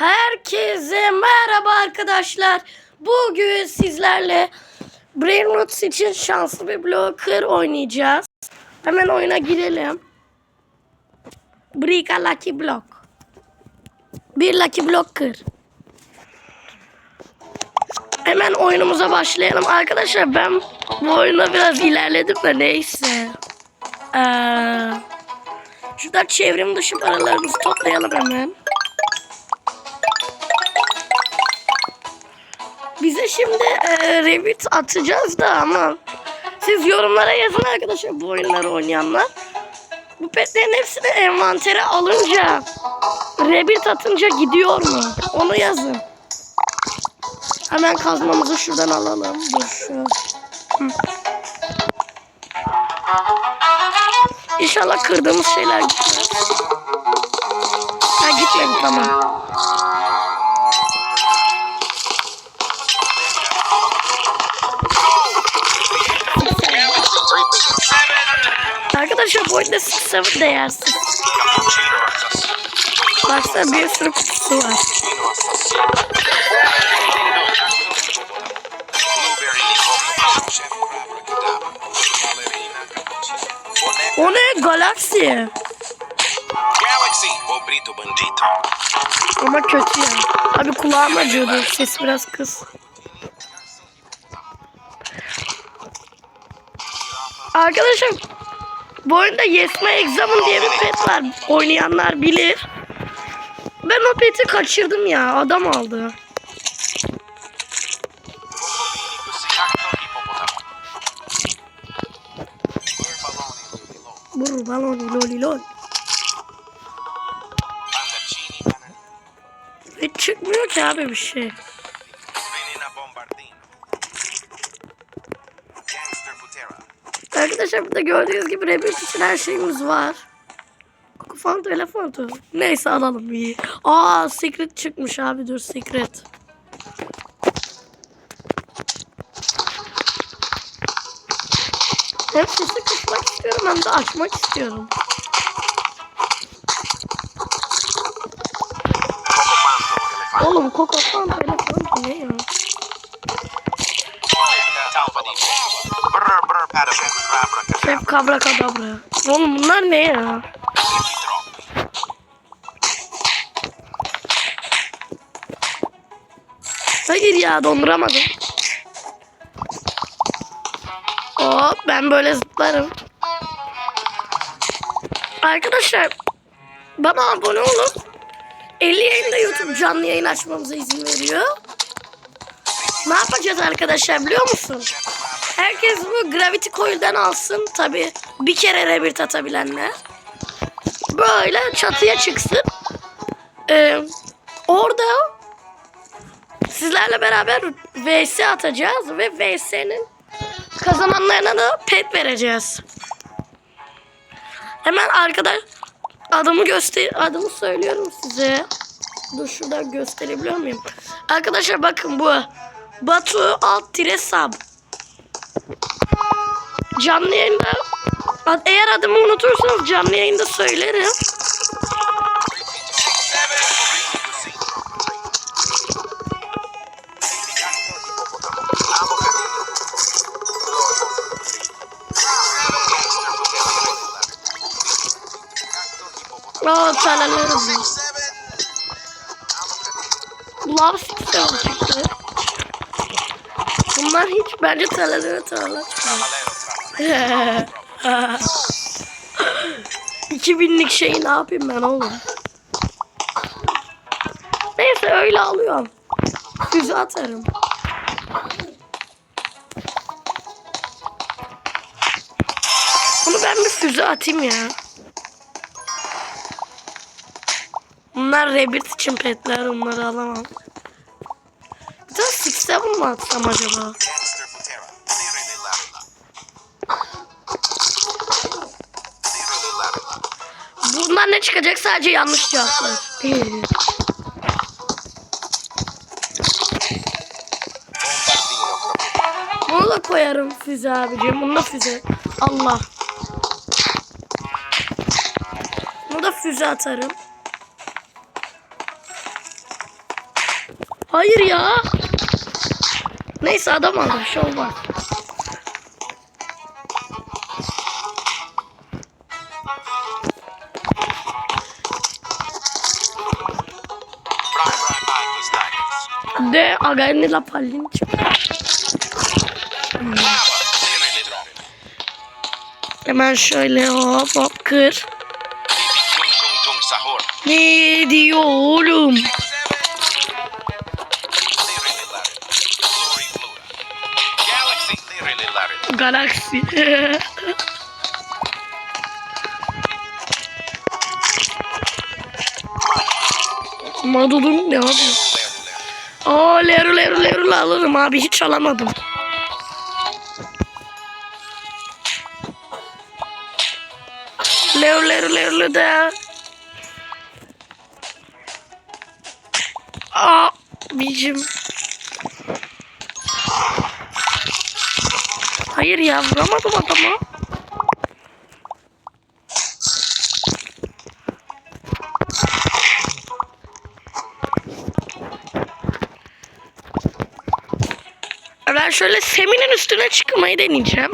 Herkese merhaba arkadaşlar. Bugün sizlerle Brain Roots için şanslı bir blocker oynayacağız. Hemen oyuna girelim. Brika Lucky Block. Bir Lucky Blocker. Hemen oyunumuza başlayalım. Arkadaşlar ben bu oyuna biraz ilerledim de neyse. Ee, şurada çevrim dışı paralarımızı toplayalım hemen. Şimdi e, Revit atacağız da ama siz yorumlara yazın arkadaşlar bu oyunları oynayanlar. Bu petlerin hepsini envantere alınca Revit atınca gidiyor mu? Onu yazın. Hemen kazmamızı şuradan alalım. Dur şu. İnşallah kırdığımız şeyler gitmez. Ha gitmedi tamam. Arkadaşlar bu oyunda 6-7 değersiz. Baksana bir sürü kutusu var. O ne? Bandito. Ama kötü ya. Abi kulağım acıyordu. Ses biraz kız. Arkadaşlar bu oyunda Yes My Exam'ın diye bir pet var. Oynayanlar bilir. Ben o peti kaçırdım ya. Adam aldı. Bur balon loli lol. Hiç çıkmıyor ki abi bir şey. Arkadaşlar burada gördüğünüz gibi Rebirth için her şeyimiz var. Koku telefon Neyse alalım iyi. Aa secret çıkmış abi dur secret. Hem sesi kısmak istiyorum hem de açmak istiyorum. Oğlum Coco telefon ne ya? Talpadino. Hep kabra kadabra. Oğlum bunlar ne ya? Hayır ya donduramadım. Hop ben böyle zıplarım. Arkadaşlar bana abone olun. 50 yayında YouTube canlı yayın açmamıza izin veriyor. Ne yapacağız arkadaşlar biliyor musun? Herkes bu Gravity Coil'den alsın. Tabi bir kere rebirth atabilenler. Böyle çatıya çıksın. Ee, orada sizlerle beraber VS atacağız ve VS'nin kazananlarına da pet vereceğiz. Hemen arkadaş adımı göster adımı söylüyorum size. Dur şurada gösterebiliyor muyum? Arkadaşlar bakın bu Batu alt tire sub. Canlı yayında eğer adımı unutursanız canlı yayında söylerim. Aa talalarım. Love çıktı. Bunlar hiç bence talaları talalar. 2000'lik şeyi ne yapayım ben oğlum? Neyse öyle alıyorum. Füze atarım. Bunu ben bir füze atayım ya. Bunlar Rebirth için petler. Onları alamam. Bir tane Six Seven atsam acaba? Bundan ne çıkacak? Sadece yanlış cevaplar. Bunu da koyarım füze abicim. Bunu da füze. Allah. Bunu da füze atarım. Hayır ya. Neyse adam aldı bir şey olmaz. De Agani la pallin çıktı. Lava. Lirili drop. Hemen şöyle hop hop kır. Ne diyor oğlum? Galaxy. Madudum ne leru. Aa leru leru leru alırım abi hiç alamadım. Leru leru leru de. Aa bicim. Hayır ya vuramadım adamı. Ben şöyle Semi'nin üstüne çıkmayı deneyeceğim.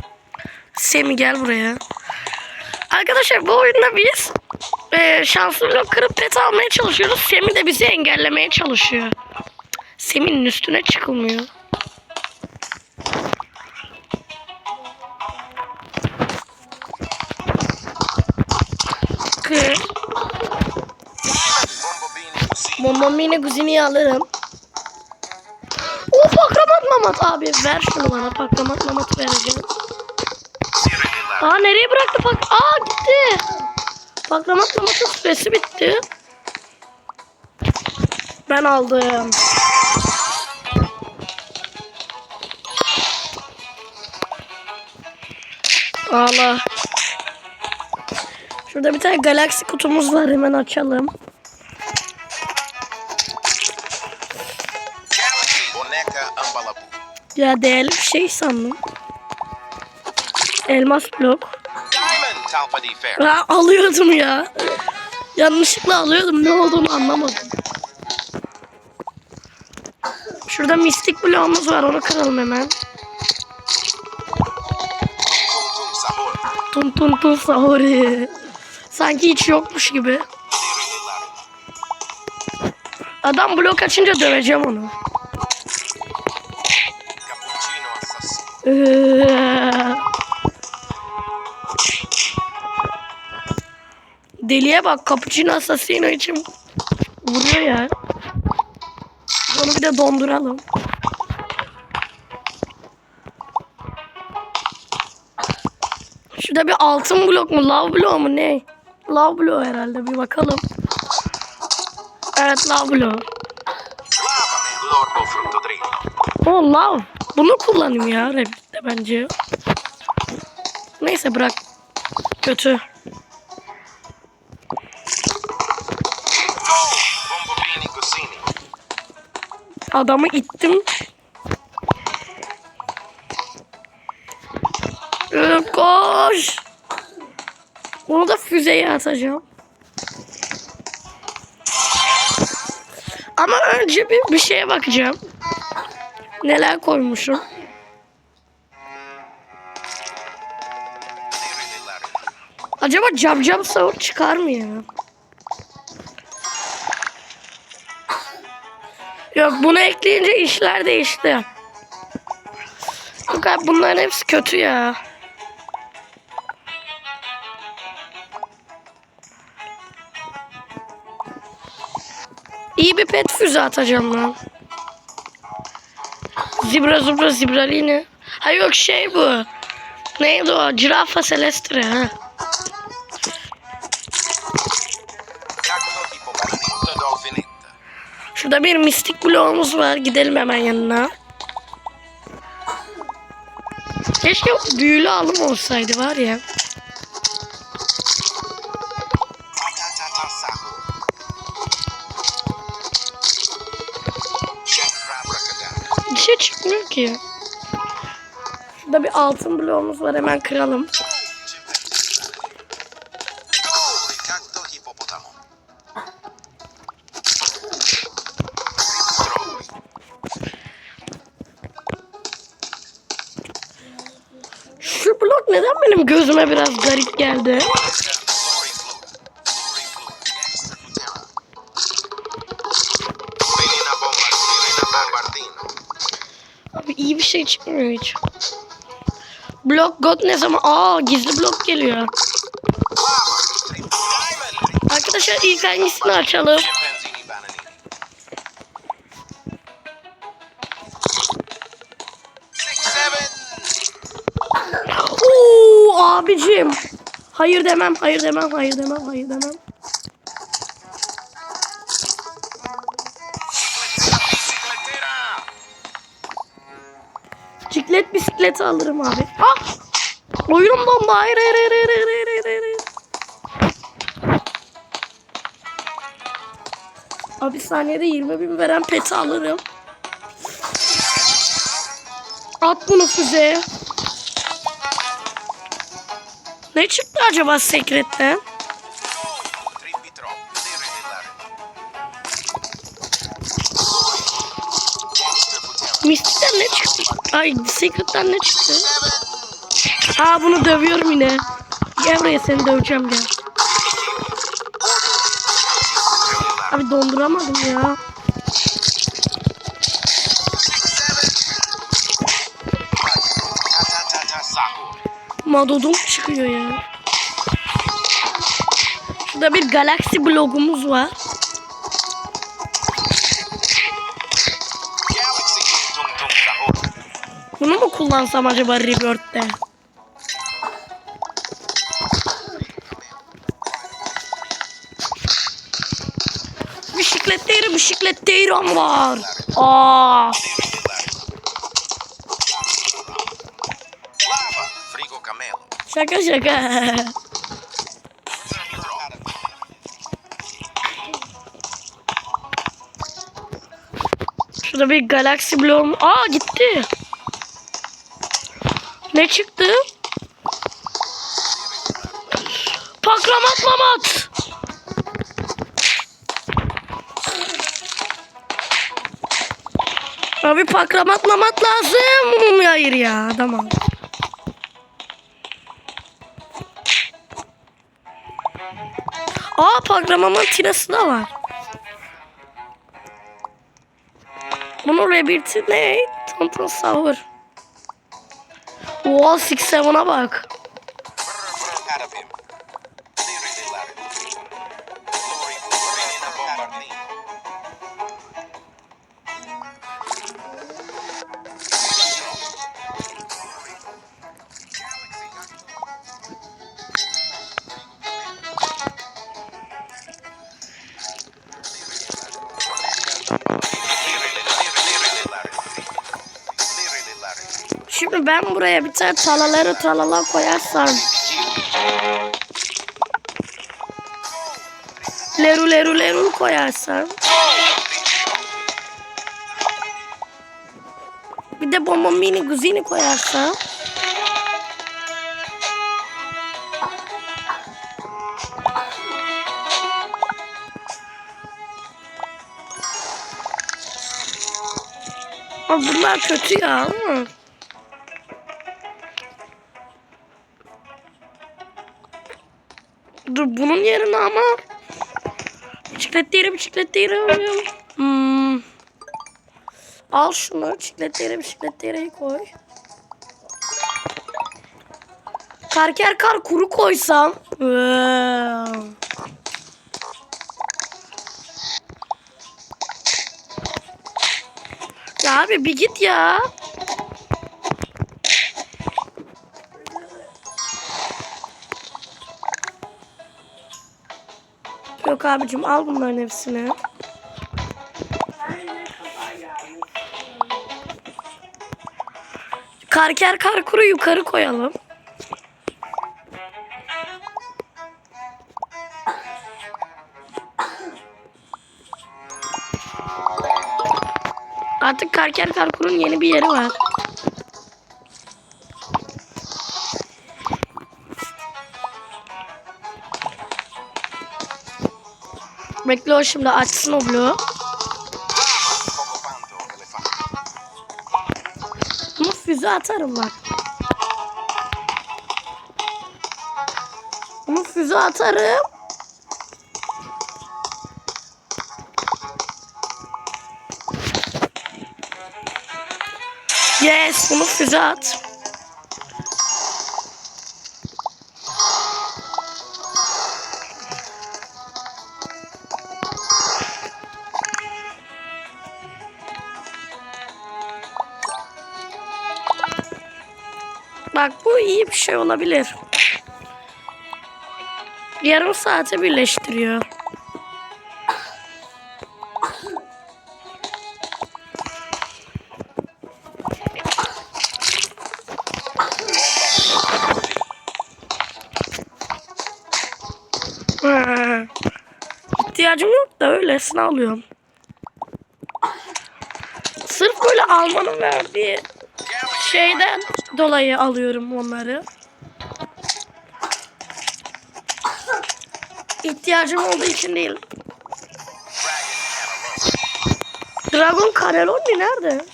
Semi gel buraya. Arkadaşlar bu oyunda biz e, şanslı blok kırıp pet almaya çalışıyoruz. Semi de bizi engellemeye çalışıyor. Semi'nin üstüne çıkılmıyor. Così. Bombomine kuzini alırım. O pakramat mamat abi ver şunu bana pakramat mamat vereceğim. Aa nereye bıraktı bak? Aa gitti. Pakramat mamatın süresi bitti. Ben aldım. Ağla. Şurada bir tane galaksi kutumuz var hemen açalım. Ya değerli bir şey sandım. Elmas blok. Ha, alıyordum ya. Yanlışlıkla alıyordum. Ne olduğunu anlamadım. Şurada mistik bloğumuz var. Onu kıralım hemen. Tun tun tun sahuri. Sanki hiç yokmuş gibi. Adam blok açınca döveceğim onu. Deliye bak Cappuccino Assassino için vuruyor ya. Onu bir de donduralım. Şurada bir altın blok mu? Love blok mu? Ne? Love blok herhalde. Bir bakalım. Evet love blok. O love. Bunu kullanayım ya Rabbit'te bence. Neyse bırak. Kötü. Adamı ittim. Ee, koş. Onu da füzeye atacağım. Ama önce bir, bir şeye bakacağım. Neler koymuşum. Acaba cam cam sahur çıkar mı ya? Yok bunu ekleyince işler değişti. Yok abi bunların hepsi kötü ya. İyi bir pet füze atacağım lan. Zibra zubra zibraline. Ha yok şey bu. Neydi o? Girafa celestre ha. Şurada bir mistik bloğumuz var. Gidelim hemen yanına. Keşke büyülü alım olsaydı var ya. Burada bir altın bloğumuz var hemen kıralım. Şu blok neden benim gözüme biraz garip geldi? Abi iyi bir şey çıkmıyor hiç. Blok God ne zaman? Aa gizli blok geliyor. Arkadaşlar ilk hangisini açalım? Oo abicim. Hayır demem, hayır demem, hayır demem, hayır demem. Ciklet bisikleti alırım abi. Ah! Oyunum. Hayır, hayır, hayır, hayır, hayır, hayır, hayır, hayır. Abi saniyede 20 bin veren peti alırım. At bunu füzeye. Ne çıktı acaba sekretten? Ay Secret'ten ne çıktı? Aa bunu dövüyorum yine. Gel buraya seni döveceğim gel. Abi donduramadım ya. Madodum çıkıyor ya. Şurada bir galaksi blogumuz var. Kullansam acaba Rebirth'te? Bisikletleri bisikletleri var. Aa, Frigo Camelo. şaka şaka. Şurada bir galaksi bloğum. Aa gitti. Ne çıktı? Paklamat mamat. Abi paklamat mamat lazım. Hayır ya tamam. Aa paklamamın tirası da var. Bunun rebirti ne? Tonton Sour. Oha 6-7'a bak. Şimdi ben buraya bir tane talaları talala koyarsam. Leru leru leru koyarsam. Bir de bomba mini guzini koyarsam. Ama bunlar kötü ya ama. Bunun yerine ama bisikletleri bisikletleri hmm. Al şunu bisikletleri bisikletleri koy. Karker kar kuru koysam. Wow. Ya abi bir git ya. Yok abicim al bunların hepsini. Karker karkuru yukarı koyalım. Artık Karker Karkur'un yeni bir yeri var. Bekle o şimdi açsın o bloğu. Bunu füze atarım bak. füze atarım. Yes bunu füze at. Bak bu iyi bir şey olabilir. Yarım saate birleştiriyor. İhtiyacım yok da öylesine alıyorum. Sırf böyle almanın verdiği şeyden dolayı alıyorum onları. İhtiyacım olduğu için değil. Dragon Cannelloni nerede?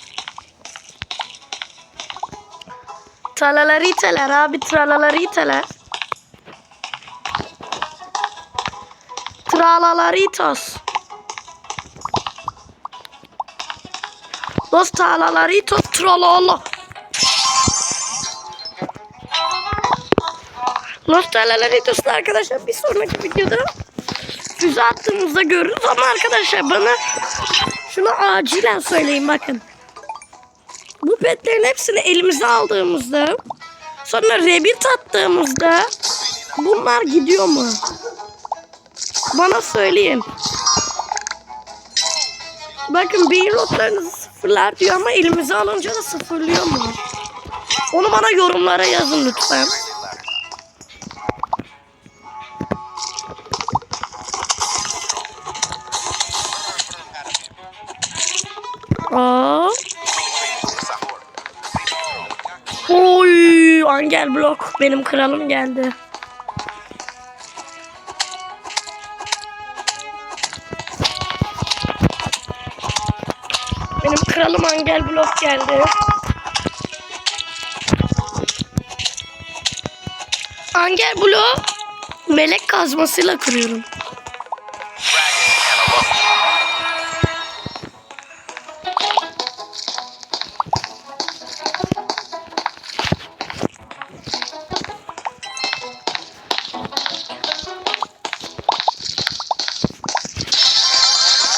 Tralalariteler abi tralalariteler. Tralalaritos. Los tralalaritos trololo. Tralalaritos da arkadaşlar bir sonraki videoda füze attığımızda görürüz ama arkadaşlar bana şunu acilen söyleyin bakın. Bu petlerin hepsini elimize aldığımızda sonra rebit attığımızda bunlar gidiyor mu? Bana söyleyin. Bakın beyin notlarınızı sıfırlar diyor ama elimize alınca da sıfırlıyor mu? Onu bana yorumlara yazın lütfen. Oy, Angel Blok benim kralım geldi. Benim kralım Angel Blok geldi. Angel Blok melek kazmasıyla kırıyorum.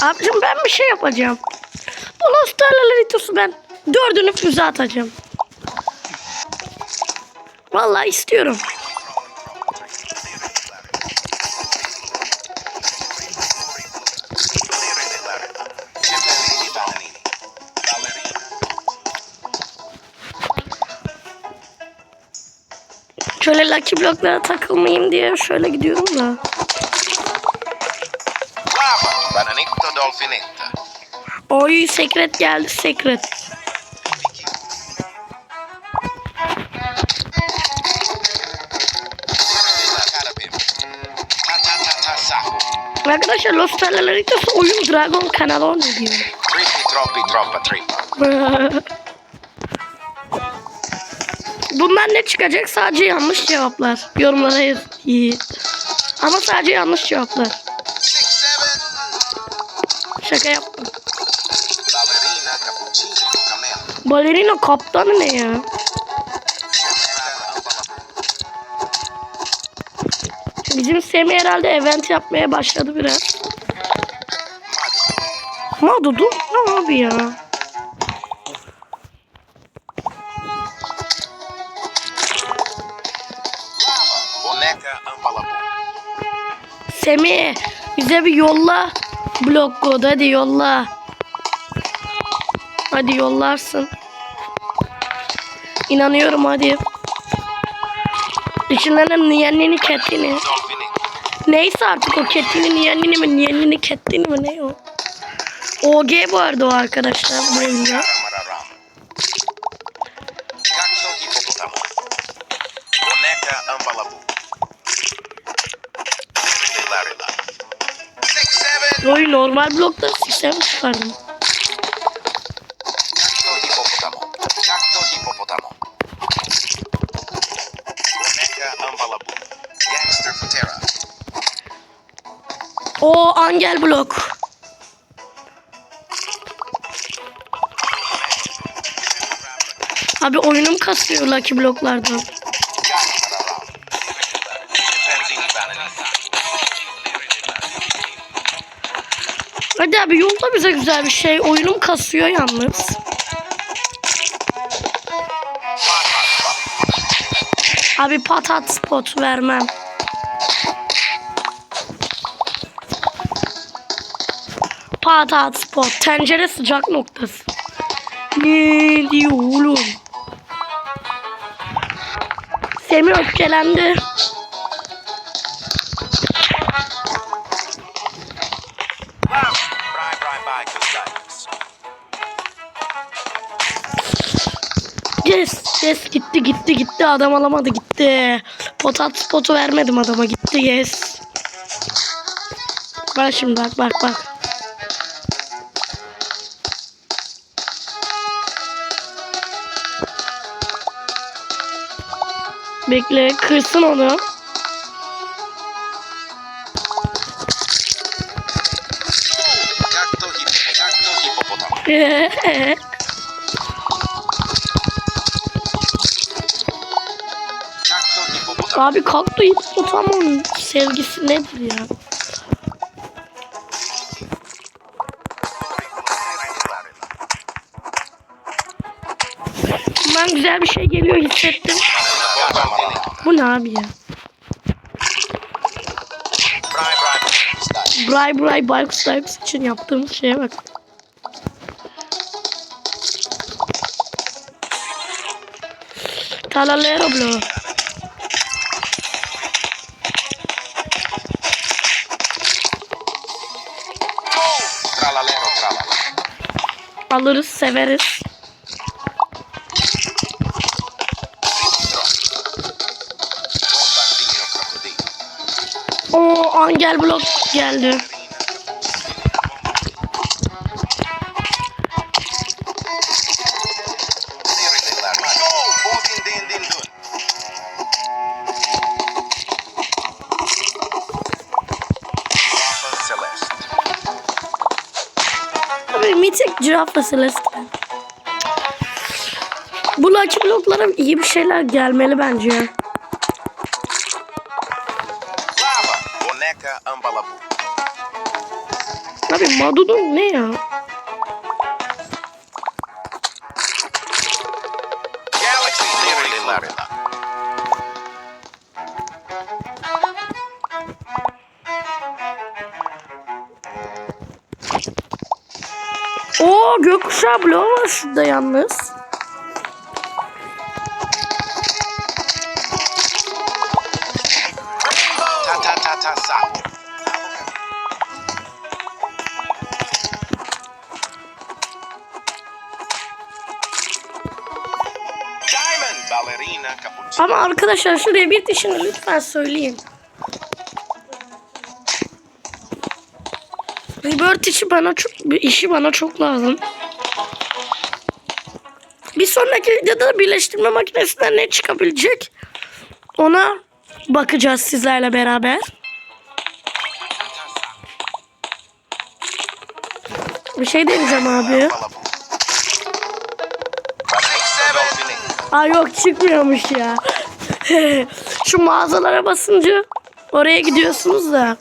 Abicim ben bir şey yapacağım. Bu Los Tarlalaritosu ben dördünü füze atacağım. Vallahi istiyorum. Şöyle Lucky Block'lara takılmayayım diye şöyle gidiyorum da. Oy sekret geldi sekret. Arkadaşlar Los Tarlalaritosu oyun Dragon kanalı ne diyor. Bundan ne çıkacak? Sadece yanlış cevaplar. Yorumlara yaz. İyi. Ama sadece yanlış cevaplar. Balerina kaptanı ne ya? Bizim Semi herhalde event yapmaya başladı biraz. Madudu ne abi ya? Semi bize bir yolla blok kod hadi yolla. Hadi yollarsın. İnanıyorum hadi. De niyenini ketini. Neyse artık o ketini niyenini mi niyenini ketini mi ne o? OG bu arada o arkadaşlar bu oyunda. Oyun normal blokta sistem çıkardım. Ambalabu. Gangster, futera. O Angel Blok. Abi oyunum kasıyor Lucky Bloklardan. Hadi abi yolla bize güzel bir şey. Oyunum kasıyor yalnız. Abi patat spot vermem. Patat spot. Tencere sıcak noktası. Ne diyor oğlum? Semih öfkelendi. Yes, gitti gitti gitti adam alamadı gitti. Potat spotu vermedim adama gitti yes. Bak şimdi bak bak bak. Bekle kırsın onu. Abi kalktı hipopotamın sevgisi nedir ya? Ben güzel bir şey geliyor hissettim. Bu ne abi ya? Bray Bray Baykuş Daykuş için yaptığımız şeye bak. Talalero bro. Alırız severiz. O Angel Blok geldi. Giraffe Celeste. Bu Lucky Block'lara iyi bir şeyler gelmeli bence. Abi Madudun ne ya? Oo gökkuşağı bloğu var şurada yalnız. Ama arkadaşlar şuraya bir dişini lütfen söyleyin. Rebirth işi bana çok işi bana çok lazım. Bir sonraki videoda birleştirme makinesinden ne çıkabilecek? Ona bakacağız sizlerle beraber. Bir şey deneyeceğim abi. Aa yok çıkmıyormuş ya. Şu mağazalara basınca oraya gidiyorsunuz da.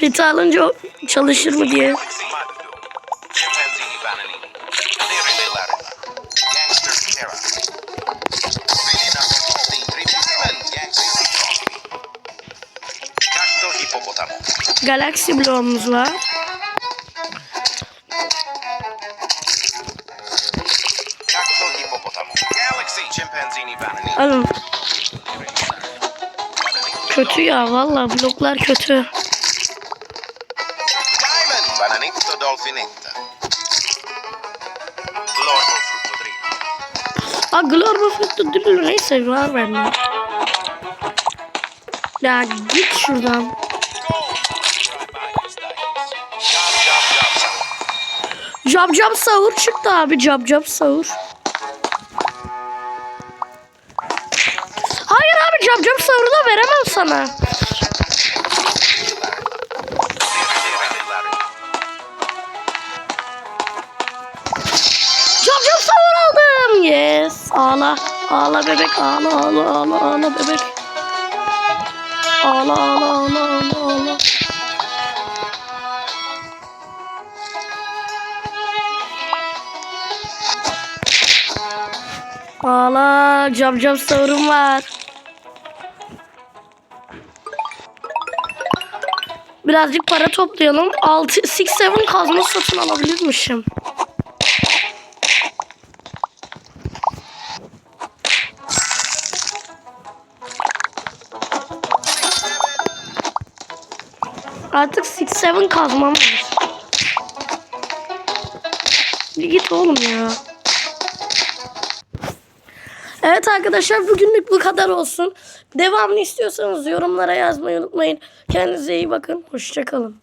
Peti alınca çalışır mı diye. Galaxy bloğumuz var. Alın. Kötü ya valla bloklar kötü. Fruttodrino. Aa Glorbo Fruit'ta dürülü neyse var bende. Ya git şuradan. Jab jab sahur çıktı abi jab jab sahur. Hayır abi jab jab sahuru da veremem sana. Ağla. Bebek. Ağla ağla ağla ağla bebek. Ağla ağla ağla ağla ağla. Ağla. Cam cam savurum var. Birazcık para toplayalım. 6 6 7 kazma satın alabilirmişim. Artık 6 7 kazmam var. Git oğlum ya. Evet arkadaşlar bugünlük bu kadar olsun. Devamını istiyorsanız yorumlara yazmayı unutmayın. Kendinize iyi bakın. Hoşçakalın.